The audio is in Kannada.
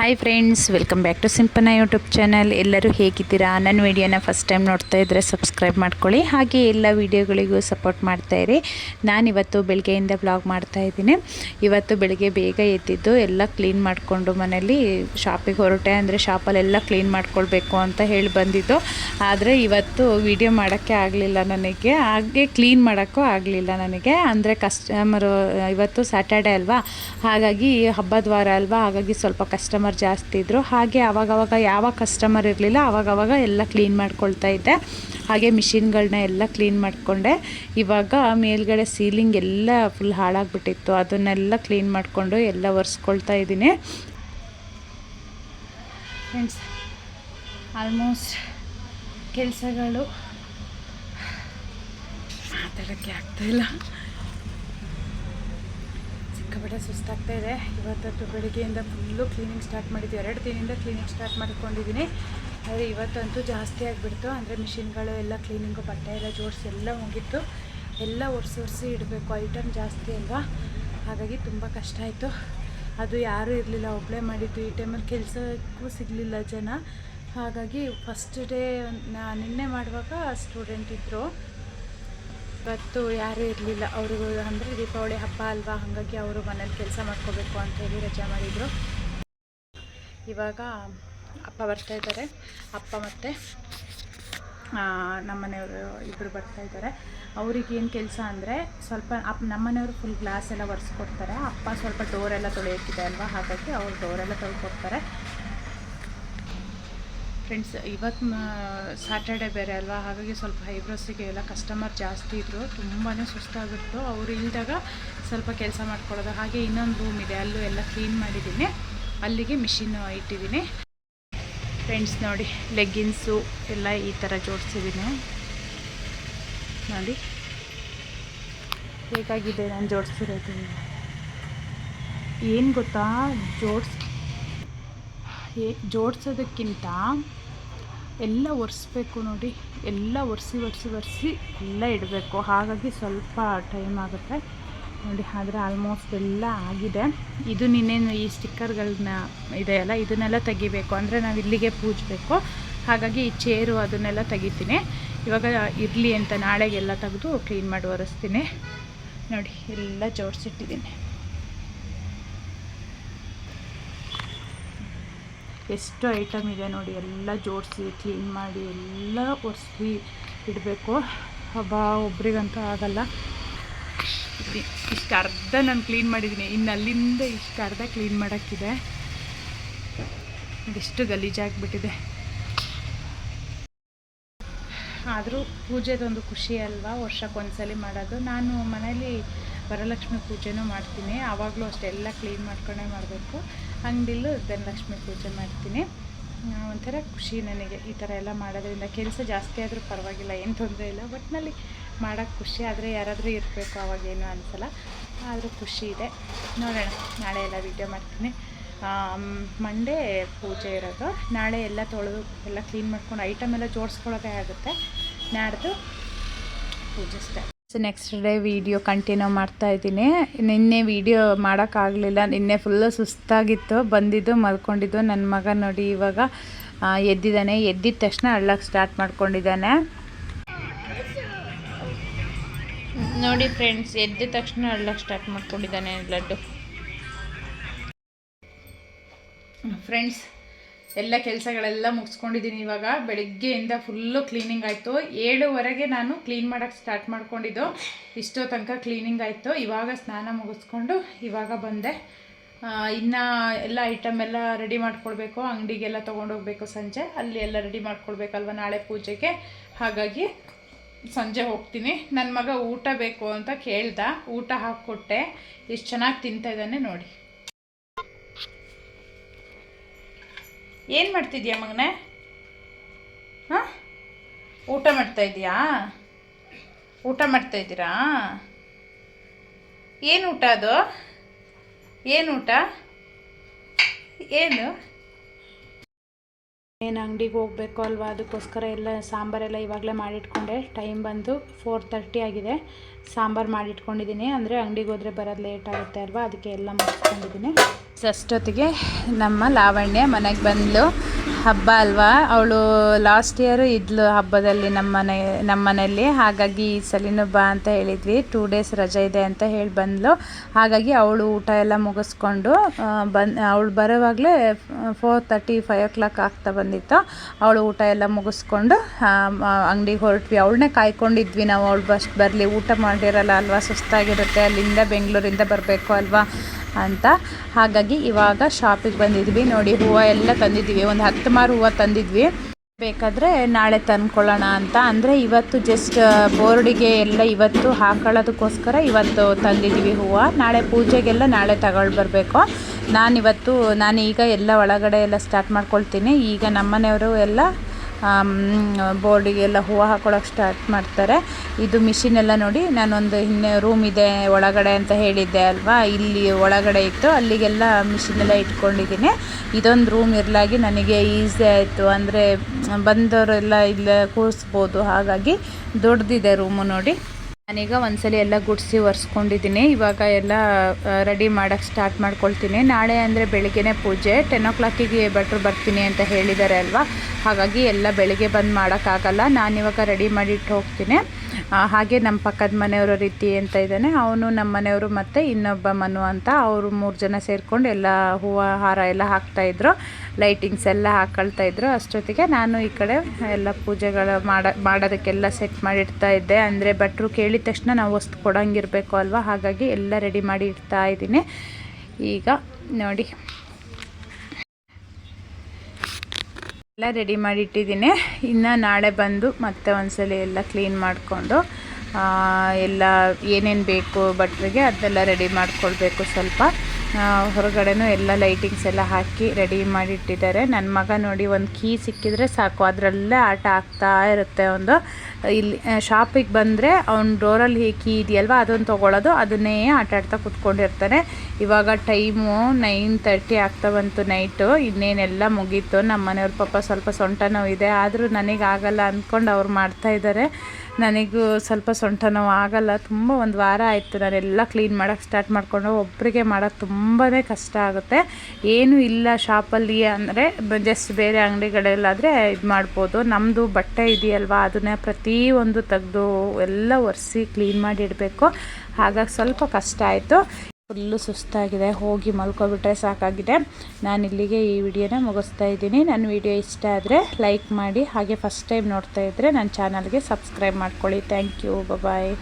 Hi friends welcome back to Simpana YouTube channel ಎಲ್ಲರೂ ಹೇಗಿದ್ದೀರಾ? ನನ್ನ ವಿಡಿಯೋನ ಫಸ್ಟ್ ಟೈಮ್ ನೋಡ್ತಾ ಇದ್ದರೆ ಸಬ್ಸ್ಕ್ರೈಬ್ ಮಾಡ್ಕೊಳ್ಳಿ. ಹಾಗೆ ಎಲ್ಲ ವಿಡಿಯೋಗಳಿಗೂ ಸಪೋರ್ಟ್ ಮಾಡ್ತಾಯಿರಿ ನಾನಿವತ್ತು ಬೆಳಗ್ಗೆಯಿಂದ ಬ್ಲಾಗ್ ಮಾಡ್ತಾ ಇದ್ದೀನಿ. ಇವತ್ತು ಬೆಳಗ್ಗೆ ಬೇಗ ಎದ್ದಿದ್ದು ಎಲ್ಲ ಕ್ಲೀನ್ ಮಾಡಿಕೊಂಡು ಮನೇಲಿ ಶಾಪಿಗೆ ಹೊರಟೆ. ಅಂದರೆ ಶಾಪಲ್ಲೆಲ್ಲ ಕ್ಲೀನ್ ಮಾಡ್ಕೊಳ್ಬೇಕು ಅಂತ ಹೇಳಿ ಬಂದಿದ್ದು. ಆದರೆ ಇವತ್ತು ವಿಡಿಯೋ ಮಾಡೋಕ್ಕೆ ಆಗಲಿಲ್ಲ ನನಗೆ. ಹಾಗೆ ಕ್ಲೀನ್ ಮಾಡೋಕ್ಕೂ ಆಗಲಿಲ್ಲ ನನಗೆ. ಅಂದರೆ ಕಸ್ಟಮರು ಇವತ್ತು ಸ್ಯಾಟರ್ಡೆ ಅಲ್ವಾ? ಹಾಗಾಗಿ ಹಬ್ಬದ ವಾರ ಅಲ್ವಾ? ಹಾಗಾಗಿ ಸ್ವಲ್ಪ ಕಸ್ಟಮರ್ ಜಾಸ್ತಿ ಇದ್ದರು ಹಾಗೆ ಆವಾಗವಾಗ ಯಾವ ಕಸ್ಟಮರ್ ಇರಲಿಲ್ಲ, ಅವಾಗವಾಗ ಎಲ್ಲ ಕ್ಲೀನ್ ಮಾಡ್ಕೊಳ್ತಾ ಇದ್ದೆ. ಹಾಗೆ ಮಿಷಿನ್ಗಳನ್ನ ಎಲ್ಲ ಕ್ಲೀನ್ ಮಾಡಿಕೊಂಡೆ. ಇವಾಗ ಮೇಲ್ಗಡೆ ಸೀಲಿಂಗ್ ಎಲ್ಲ ಫುಲ್ ಹಾಳಾಗ್ಬಿಟ್ಟಿತ್ತು. ಅದನ್ನೆಲ್ಲ ಕ್ಲೀನ್ ಮಾಡಿಕೊಂಡು ಎಲ್ಲ ಒರೆಸ್ಕೊಳ್ತಾ ಇದ್ದೀನಿ. ಫ್ರೆಂಡ್ಸ್ ಆಲ್ಮೋಸ್ಟ್ ಕೆಲಸಗಳು ಮಾತಾಡೋಕ್ಕೆ ಆಗ್ತಾಯಿಲ್ಲ ಸಿಕ್ಕಾಪಟ್ಟೆ ಸುಸ್ತಾಗ್ತಾ ಇದೆ. ಇವತ್ತಂತೂ ಬೆಳಿಗ್ಗೆಯಿಂದ ಫುಲ್ಲು ಕ್ಲೀನಿಂಗ್ ಸ್ಟಾರ್ಟ್ ಮಾಡಿದ್ವಿ. ಎರಡು ದಿನದಿಂದ ಕ್ಲೀನಿಂಗ್ ಸ್ಟಾರ್ಟ್ ಮಾಡ್ಕೊಂಡಿದ್ದೀನಿ. ಆದರೆ ಇವತ್ತಂತೂ ಜಾಸ್ತಿ ಆಗಿಬಿಡ್ತು. ಅಂದರೆ ಮಿಷಿನ್ಗಳು ಎಲ್ಲ ಕ್ಲೀನಿಂಗು ಬಟ್ಟೆ ಎಲ್ಲ ಜೋಡಿಸಿ ಎಲ್ಲ ಹೋಗಿತ್ತು ಎಲ್ಲ ಒರೆಸಿ ಒರೆಸಿ ಇಡಬೇಕು. ಐಟಮ್ ಜಾಸ್ತಿ ಅಲ್ವಾ? ಹಾಗಾಗಿ ತುಂಬ ಕಷ್ಟ ಆಯಿತು. ಅದು ಯಾರೂ ಇರಲಿಲ್ಲ. ಒಬ್ಬಳೇ ಮಾಡಿದ್ದು. ಈ ಟೈಮಲ್ಲಿ ಕೆಲಸಕ್ಕೂ ಸಿಗಲಿಲ್ಲ ಜನ. ಹಾಗಾಗಿ ಫಸ್ಟ್ ಡೇ ನಿನ್ನೆ ಮಾಡುವಾಗ ಸ್ಟೂಡೆಂಟ್ ಇದ್ದರು ಇವತ್ತು ಯಾರೂ ಇರಲಿಲ್ಲ. ಅವ್ರಿಗೂ ಅಂದರೆ ದೀಪಾವಳಿ ಹಬ್ಬ ಅಲ್ವಾ? ಹಾಗಾಗಿ ಅವರು ಮನೇಲಿ ಕೆಲಸ ಮಾಡ್ಕೋಬೇಕು ಅಂತ ಹೇಳಿ ರಜೆ ಮಾಡಿದರು. ಇವಾಗ ಅಪ್ಪ ಬರ್ತಾ ಇದ್ದಾರೆ. ಅಪ್ಪ ಮತ್ತು ನಮ್ಮನೆಯವರು ಇಬ್ಬರು ಬರ್ತಾ ಇದ್ದಾರೆ. ಅವ್ರಿಗೆ ಏನು ಕೆಲಸ ಅಂದರೆ ಸ್ವಲ್ಪ ಅಪ್, ನಮ್ಮನೆಯವರು ಫುಲ್ ಗ್ಲಾಸ್ ಎಲ್ಲ ಒರೆಸ್ಕೊಡ್ತಾರೆ. ಅಪ್ಪ ಸ್ವಲ್ಪ ಡೋರೆಲ್ಲ ತೊಳೆಯೋಕ್ಕಿದೆ ಅಲ್ವಾ? ಹಾಗಾಗಿ ಅವ್ರು ಡೋರೆಲ್ಲ ತೊಳ್ಕೊಡ್ತಾರೆ. ಫ್ರೆಂಡ್ಸ್ ಇವತ್ತು ಸ್ಯಾಟರ್ಡೆ ಬೇರೆ ಅಲ್ವಾ? ಹಾಗಾಗಿ ಸ್ವಲ್ಪ ಐಬ್ರೋಸಿಗೆ ಎಲ್ಲ ಕಸ್ಟಮರ್ ಜಾಸ್ತಿ ಇದ್ದರು ತುಂಬಾ ಸುಸ್ತಾಗಿತ್ತು. ಅವರು ಇಲ್ದಾಗ ಸ್ವಲ್ಪ ಕೆಲಸ ಮಾಡ್ಕೊಳ್ಳೋದು. ಹಾಗೆ ಇನ್ನೊಂದು ರೂಮ್ ಇದೆ. ಅಲ್ಲೂ ಎಲ್ಲ ಕ್ಲೀನ್ ಮಾಡಿದ್ದೀನಿ. ಅಲ್ಲಿಗೆ ಮಿಷಿನ್ ಇಟ್ಟಿದ್ದೀನಿ. ಫ್ರೆಂಡ್ಸ್ ನೋಡಿ ಲೆಗ್ಗಿನ್ಸು ಎಲ್ಲ ಈ ಥರ ಜೋಡಿಸಿದ್ದೀನಿ. ನೋಡಿ. ಹೇಗಾಗಿದೆ ನಾನು ಜೋಡಿಸಿರೋದು? ಏನು ಗೊತ್ತಾ? ಜೋಡ್ಸ್ ಜೋಡಿಸೋದಕ್ಕಿಂತ ಎಲ್ಲ ಒರೆಸ್ಬೇಕು ನೋಡಿ. ಎಲ್ಲ ಒರೆಸಿ ಒರೆಸಿ ಒರೆಸಿ ಎಲ್ಲ ಇಡಬೇಕು. ಹಾಗಾಗಿ ಸ್ವಲ್ಪ ಟೈಮ್ ಆಗುತ್ತೆ. ನೋಡಿ, ಆದರೆ ಆಲ್ಮೋಸ್ಟ್ ಎಲ್ಲ ಆಗಿದೆ. ಇದು ನಿನ್ನೇನು ಈ ಸ್ಟಿಕ್ಕರ್ಗಳನ್ನ ಇದೆಯಲ್ಲ, ಇದನ್ನೆಲ್ಲ ತೆಗಿಬೇಕು. ಅಂದರೆ ನಾವು ಇಲ್ಲಿಗೆ ಪೂಜಬೇಕು. ಹಾಗಾಗಿ ಈ ಚೇರು ಅದನ್ನೆಲ್ಲ ತೆಗಿತೀನಿ. ಇವಾಗ ಇರಲಿ ಅಂತ ನಾಳೆಗೆಲ್ಲ ತೆಗೆದು ಕ್ಲೀನ್ ಮಾಡಿ ಒರೆಸ್ತೀನಿ. ನೋಡಿ, ಎಲ್ಲ ಜೋಡಿಸಿಟ್ಟಿದ್ದೀನಿ. ಎಷ್ಟು ಐಟಮ್ ಇದೆ ನೋಡಿ, ಎಲ್ಲ ಜೋಡಿಸಿ ಕ್ಲೀನ್ ಮಾಡಿ, ಎಲ್ಲ ಒರೆಸಿ ಇಡಬೇಕು. ಹಬ್ಬ ಒಬ್ರಿಗಂತೂ ಆಗಲ್ಲ. ಇಷ್ಟು ಅರ್ಧ ನಾನು ಕ್ಲೀನ್ ಮಾಡಿದ್ದೀನಿ. ಇನ್ನು ಅಲ್ಲಿಂದ ಇಷ್ಟು ಅರ್ಧ ಕ್ಲೀನ್ ಮಾಡೋಕ್ಕಿದೆ. ಎಷ್ಟು ಗಲೀಜಾಗಿಬಿಟ್ಟಿದೆ ಆದರೂ ಪೂಜೆದೊಂದು ಖುಷಿ ಅಲ್ವಾ? ವರ್ಷಕ್ಕೊಂದ್ಸಲಿ ಮಾಡೋದು. ನಾನು ಮನೇಲಿ ವರಲಕ್ಷ್ಮಿ ಪೂಜೆನೂ ಮಾಡ್ತೀನಿ. ಆವಾಗಲೂ ಅಷ್ಟೆಲ್ಲ ಕ್ಲೀನ್ ಮಾಡ್ಕೊಂಡೇ ಮಾಡಬೇಕು. ಅಂಗಡಿಲೂ ಧನಲಕ್ಷ್ಮಿ ಪೂಜೆ ಮಾಡ್ತೀನಿ. ಒಂಥರ ಖುಷಿ ನನಗೆ ಈ ಥರ ಎಲ್ಲ ಮಾಡೋದ್ರಿಂದ. ಕೆಲಸ ಜಾಸ್ತಿ ಆದರೂ ಪರವಾಗಿಲ್ಲ, ಏನು ತೊಂದರೆ ಇಲ್ಲ. ಒಟ್ಟಿನಲ್ಲಿ ಮಾಡೋಕ್ಕೆ ಖುಷಿ ಆದರೆ ಯಾರಾದರೂ ಇರಬೇಕು ಅವಾಗೇನು ಅನಿಸಲ್ಲ. ಆದರೂ ಖುಷಿ ಇದೆ. ನೋಡೋಣ, ನಾಳೆ ಎಲ್ಲ ವೀಡಿಯೋ ಮಾಡ್ತೀನಿ. ಮಂಡೇ ಪೂಜೆ ಇರೋದು. ನಾಳೆ ಎಲ್ಲ ತೊಳೆದು, ಎಲ್ಲ ಕ್ಲೀನ್ ಮಾಡ್ಕೊಂಡು ಐಟಮ್ ಎಲ್ಲ ಜೋಡಿಸ್ಕೊಳ್ಳೋದೇ ಆಗುತ್ತೆ. ನಾಡ್ದು ಪೂಜೆ start so next day video continue ಮಾಡ್ತಾ ಇದ್ದೀನಿ. ನಿನ್ನೆ ವೀಡಿಯೋ ಮಾಡೋಕ್ಕಾಗಲಿಲ್ಲ ನಿನ್ನೆ ಫುಲ್ಲು ಸುಸ್ತಾಗಿತ್ತು. ಬಂದಿದ್ದು, ಮಲ್ಕೊಂಡಿದ್ದು ನನ್ನ ಮಗ ನೋಡಿ ಇವಾಗ ಎದ್ದಿದ್ದಾನೆ. ಎದ್ದಿದ ತಕ್ಷಣ ಅಳ್ಳಕ್ಕೆ ಸ್ಟಾರ್ಟ್ ಮಾಡ್ಕೊಂಡಿದ್ದಾನೆ. ನೋಡಿ ಫ್ರೆಂಡ್ಸ್ ಎದ್ದಿದ ತಕ್ಷಣ ಅಳ್ಳಕ್ಕೆ ಸ್ಟಾರ್ಟ್ ಮಾಡ್ಕೊಂಡಿದ್ದಾನೆ ಲಡ್ಡು. ಫ್ರೆಂಡ್ಸ್ ಎಲ್ಲ ಕೆಲಸಗಳೆಲ್ಲ ಮುಗಿಸ್ಕೊಂಡಿದ್ದೀನಿ ಇವಾಗ. ಬೆಳಗ್ಗೆಯಿಂದ ಫುಲ್ಲು ಕ್ಲೀನಿಂಗ್ ಆಯಿತು. ಏಳುವರೆಗೆ ನಾನು ಕ್ಲೀನ್ ಮಾಡೋಕ್ಕೆ ಸ್ಟಾರ್ಟ್ ಮಾಡ್ಕೊಂಡಿದ್ದು. ಇಷ್ಟೋ ತನಕ ಕ್ಲೀನಿಂಗ್ ಆಯಿತು. ಇವಾಗ ಸ್ನಾನ ಮುಗಿಸ್ಕೊಂಡು ಇವಾಗ ಬಂದೆ. ಇನ್ನು ಎಲ್ಲ ಐಟಮ್ ಎಲ್ಲ ರೆಡಿ ಮಾಡ್ಕೊಳ್ಬೇಕು ಅಂಗಡಿಗೆಲ್ಲ ತೊಗೊಂಡೋಗ್ಬೇಕು ಸಂಜೆ. ಅಲ್ಲಿ ಎಲ್ಲ ರೆಡಿ ಮಾಡ್ಕೊಳ್ಬೇಕಲ್ವ ನಾಳೆ ಪೂಜೆಗೆ? ಹಾಗಾಗಿ ಸಂಜೆ ಹೋಗ್ತೀನಿ. ನನ್ನ ಮಗ ಊಟ ಬೇಕು ಅಂತ ಕೇಳ್ದ. ಊಟ ಹಾಕ್ಕೊಟ್ಟೆ. ಎಷ್ಟು ಚೆನ್ನಾಗಿ ತಿಂತಾ ಇದ್ದಾನೆ ನೋಡಿ. ಏನು ಮಾಡ್ತಿದ್ಯಾ ಮಗನೇ? ಹಾಂ? ಊಟ ಮಾಡ್ತಾ ಇದೀಯಾ ಊಟ ಮಾಡ್ತಾ ಇದ್ದೀರಾ? ಏನು ಊಟ ಅದು? ಏನು ಊಟ? ಏನು? ಏನು ಅಂಗಡಿಗೆ ಹೋಗ್ಬೇಕು ಅಲ್ವಾ? ಅದಕ್ಕೋಸ್ಕರ ಎಲ್ಲ ಸಾಂಬಾರೆಲ್ಲ ಇವಾಗಲೇ ಮಾಡಿಟ್ಕೊಂಡೆ. ಟೈಮ್ ಬಂದು ಫೋರ್ ತರ್ಟಿ ಆಗಿದೆ. ಸಾಂಬಾರು ಮಾಡಿಟ್ಕೊಂಡಿದ್ದೀನಿ. ಅಂದರೆ ಅಂಗಡಿಗೆ ಹೋದರೆ ಬರೋದು ಲೇಟ್ ಆಗುತ್ತೆ ಅಲ್ವಾ? ಅದಕ್ಕೆ ಎಲ್ಲ ಮಾಡಿಸ್ಕೊಂಡಿದ್ದೀನಿ. ಅಷ್ಟೊತ್ತಿಗೆ ನಮ್ಮ ಲಾವಣ್ಯ ಮನೆಗೆ ಬಂದಳು ಹಬ್ಬ ಅಲ್ವಾ? ಅವಳು ಲಾಸ್ಟ್ ಇಯರು ಇದ್ಲು ಹಬ್ಬದಲ್ಲಿ ನಮ್ಮ ಮನೆ, ನಮ್ಮ ಮನೆಯಲ್ಲಿ. ಹಾಗಾಗಿ ಈ ಸಲಿನೂ ಬಾ ಅಂತ ಹೇಳಿದ್ವಿ. ಟೂ ಡೇಸ್ ರಜೆ ಇದೆ ಅಂತ ಹೇಳಿ ಬಂದಳು ಹಾಗಾಗಿ ಅವಳು ಊಟ ಎಲ್ಲ ಮುಗಿಸ್ಕೊಂಡು ಬಂದು ಅವಳು ಬರೋವಾಗಲೇ four thirty five o'clock ಆಗ್ತಾ ಬಂದಿತ್ತು. ಅವಳು ಊಟ ಎಲ್ಲ ಮುಗಿಸ್ಕೊಂಡು ಅಂಗಡಿಗೆ ಹೊರಟ್ವಿ. ಅವಳನ್ನೇ ಕಾಯ್ಕೊಂಡಿದ್ವಿ ನಾವು. ಅವಳು ಬಸ್ಟ್ ಬರಲಿ, ಊಟ ಮಾಡಿರಲ್ಲ ಅಲ್ವಾ? ಸುಸ್ತಾಗಿರುತ್ತೆ. ಅಲ್ಲಿಂದ ಬೆಂಗಳೂರಿಂದ ಬರಬೇಕು ಅಲ್ವಾ? ಅಂತ. ಹಾಗಾಗಿ ಇವಾಗ ಶಾಪಿಗೆ ಬಂದಿದ್ವಿ. ನೋಡಿ ಹೂವು ಎಲ್ಲ ತಂದಿದ್ವಿ ಒಂದು ಹತ್ತು ಮಾರು ಹೂವು ತಂದಿದ್ವಿ. ಬೇಕಾದರೆ ನಾಳೆ ತಂದ್ಕೊಳ್ಳೋಣ ಅಂತ. ಅಂದರೆ ಇವತ್ತು ಜಸ್ಟ್ ಬೋರ್ಡಿಗೆ ಎಲ್ಲ ಇವತ್ತು ಹಾಕೊಳ್ಳೋದಕ್ಕೋಸ್ಕರ ಇವತ್ತು ತಂದಿದ್ವಿ ಹೂವು. ನಾಳೆ ಪೂಜೆಗೆಲ್ಲ ನಾಳೆ ತಗೊಂಡು ಬರಬೇಕು. ನಾನಿವತ್ತು ನಾನು ಈಗ ಎಲ್ಲ ಒಳಗಡೆ ಎಲ್ಲ ಸ್ಟಾರ್ಟ್ ಮಾಡ್ಕೊಳ್ತೀನಿ. ಈಗ ನಮ್ಮನೆಯವರು ಎಲ್ಲ ಬೋರ್ಡಿಗೆಲ್ಲ ಹೂವು ಹಾಕೊಳ್ಳೋಕೆ ಸ್ಟಾರ್ಟ್ ಮಾಡ್ತಾರೆ. ಇದು ಮಿಷಿನ್ ಎಲ್ಲ ನೋಡಿ ನಾನೊಂದು ಹಿಂದೆ ರೂಮ್ ಇದೆ ಒಳಗಡೆ ಅಂತ ಹೇಳಿದ್ದೆ ಅಲ್ವಾ? ಇಲ್ಲಿ ಒಳಗಡೆ ಇತ್ತು, ಅಲ್ಲಿಗೆಲ್ಲ ಮಿಷಿನ್ ಎಲ್ಲ ಇಟ್ಕೊಂಡಿದ್ದೀನಿ. ಇದೊಂದು ರೂಮ್ ಇರಲಾಗಿ ನನಗೆ ಈಸಿ ಆಯಿತು. ಅಂದರೆ ಬಂದವರೆಲ್ಲ ಇಲ್ಲೇ ಕೂರಿಸ್ಬೋದು. ಹಾಗಾಗಿ ದೊಡ್ಡದಿದೆ ರೂಮು ನೋಡಿ. ನಾನೀಗ ಒಂದ್ಸಲಿ ಎಲ್ಲ ಗುಡಿಸಿ ಒರೆಸ್ಕೊಂಡಿದ್ದೀನಿ. ಇವಾಗ ಎಲ್ಲ ರೆಡಿ ಮಾಡೋಕ್ಕೆ ಸ್ಟಾರ್ಟ್ ಮಾಡ್ಕೊಳ್ತೀನಿ. ನಾಳೆ ಅಂದರೆ ಬೆಳಿಗ್ಗೆನೇ ಪೂಜೆ. ಟೆನ್ ಓ ಕ್ಲಾಕಿಗೆ ಭಟ್ರು ಬರ್ತೀನಿ ಅಂತ ಹೇಳಿದ್ದಾರೆ ಅಲ್ವಾ? ಹಾಗಾಗಿ ಎಲ್ಲ ಬೆಳಿಗ್ಗೆ ಬಂದು ಮಾಡೋಕ್ಕಾಗಲ್ಲ ನಾನಿವಾಗ ರೆಡಿ ಮಾಡಿಟ್ಟು ಹೋಗ್ತೀನಿ. ಹಾಗೆ ನಮ್ಮ ಪಕ್ಕದ ಮನೆಯವರ ರೀತಿ ಅಂತ ಇದ್ದಾನೆ ಅವನು ನಮ್ಮ ಮನೆಯವರು ಮತ್ತು ಇನ್ನೊಬ್ಬ ಮನು ಅಂತ. ಅವರು ಮೂರು ಜನ ಸೇರಿಕೊಂಡು ಎಲ್ಲ ಹೂವು, ಹಾರ ಎಲ್ಲ ಹಾಕ್ತಾಯಿದ್ರು ಲೈಟಿಂಗ್ಸ್ ಎಲ್ಲ ಹಾಕೊಳ್ತಾ ಇದ್ರು. ಅಷ್ಟೊತ್ತಿಗೆ ನಾನು ಈ ಕಡೆ ಎಲ್ಲ ಪೂಜೆಗಳು ಮಾಡ, ಮಾಡೋದಕ್ಕೆಲ್ಲ ಸೆಟ್ ಮಾಡಿಡ್ತಾ ಇದ್ದೆ. ಅಂದರೆ ಭಟ್ರು ಕೇಳಿದ ತಕ್ಷಣ ನಾವು ವಸ್ತು ಕೊಡೋಂಗಿರಬೇಕು ಅಲ್ವಾ? ಹಾಗಾಗಿ ಎಲ್ಲ ರೆಡಿ ಮಾಡಿ ಇಡ್ತಾ ಇದ್ದೀನಿ. ಈಗ ನೋಡಿ. ಎಲ್ಲ ರೆಡಿ ಮಾಡಿ ಇಟ್ಟಿದ್ದೀನಿ. ಇನ್ನು ನಾಳೆ ಬಂದು ಮತ್ತೆ ಒಂದ್ಸಲ ಎಲ್ಲ ಕ್ಲೀನ್ ಮಾಡಿಕೊಂಡು ಎಲ್ಲ ಏನೇನು ಬೇಕು ಭಟ್ರಿಗೆ ಅದೆಲ್ಲ ರೆಡಿ ಮಾಡಿಕೊಳ್ಬೇಕು ಸ್ವಲ್ಪ. ಹೊರಗಡೆನೂ ಎಲ್ಲ ಲೈಟಿಂಗ್ಸ್ ಎಲ್ಲ ಹಾಕಿ ರೆಡಿ ಮಾಡಿಟ್ಟಿದ್ದಾರೆ. ನನ್ನ ಮಗ ನೋಡಿ ಒಂದು ಕೀ ಸಿಕ್ಕಿದ್ರೆ ಸಾಕು. ಅದರಲ್ಲೇ ಆಟ ಆಗ್ತಾ ಇರುತ್ತೆ ಒಂದು. ಇಲ್ಲಿ ಶಾಪಿಗೆ ಬಂದರೆ ಅವ್ನ ಡೋರಲ್ಲಿ ಕೀ ಇದೆಯಲ್ವ ಅದನ್ನು ತೊಗೊಳೋದು, ಅದನ್ನೇ ಆಟ ಆಡ್ತಾ ಕುತ್ಕೊಂಡಿರ್ತಾನೆ. ಇವಾಗ ಟೈಮು ನೈನ್ ತರ್ಟಿ ಆಗ್ತಾ ಬಂತು ನೈಟು ಇನ್ನೇನೆಲ್ಲ ಮುಗೀತು. ನಮ್ಮ ಮನೆಯವ್ರ ಪಾಪ ಸ್ವಲ್ಪ ಸೊಂಟ ನೋವಿದೆ. ಆದರೂ ನನಗೆ ಆಗಲ್ಲ ಅಂದ್ಕೊಂಡು ಅವ್ರು ಮಾಡ್ತಾಯಿದ್ದಾರೆ ನನಗೂ ಸ್ವಲ್ಪ ಸೊಂಟ ನೋವು ಆಗಲ್ಲ. ತುಂಬ ಒಂದು ವಾರ ಆಯಿತು. ನಾನೆಲ್ಲ ಕ್ಲೀನ್ ಮಾಡೋಕ್ಕೆ ಸ್ಟಾರ್ಟ್ ಮಾಡಿಕೊಂಡು ಒಬ್ಬರಿಗೆ ಮಾಡೋಕ್ಕೆ ತುಂಬಾ ಕಷ್ಟ ಆಗುತ್ತೆ. ಏನೂ ಇಲ್ಲ ಶಾಪಲ್ಲಿ ಅಂದರೆ ಜಸ್ಟ್ ಬೇರೆ ಅಂಗಡಿಗಳಲ್ಲಾದರೆ ಇದು ಮಾಡ್ಬೋದು. ನಮ್ಮದು ಬಟ್ಟೆ ಇದೆಯಲ್ವ? ಅದನ್ನೇ ಪ್ರತಿಯೊಂದು ತೆಗೆದು ಎಲ್ಲ ಒರೆಸಿ ಕ್ಲೀನ್ ಮಾಡಿ ಇಡಬೇಕು. ಹಾಗಾಗಿ ಸ್ವಲ್ಪ ಕಷ್ಟ ಆಯಿತು. ಫುಲ್ಲು ಸುಸ್ತಾಗಿದೆ. ಹೋಗಿ ಮಲ್ಕೊಬಿಟ್ರೆ ಸಾಕಾಗಿದೆ. ನಾನು ಇಲ್ಲಿಗೆ ಈ ವಿಡಿಯೋನ ಮುಗಿಸ್ತಾ ಇದ್ದೀನಿ. ನನ್ನ ವಿಡಿಯೋ ಇಷ್ಟ ಆದರೆ ಲೈಕ್ ಮಾಡಿ, ಹಾಗೆ ಫಸ್ಟ್ ಟೈಮ್ ನೋಡ್ತಾ ಇದ್ದರೆ ನನ್ನ ಚಾನಲ್ಗೆ ಸಬ್ಸ್ಕ್ರೈಬ್ ಮಾಡ್ಕೊಳ್ಳಿ. Thank you bye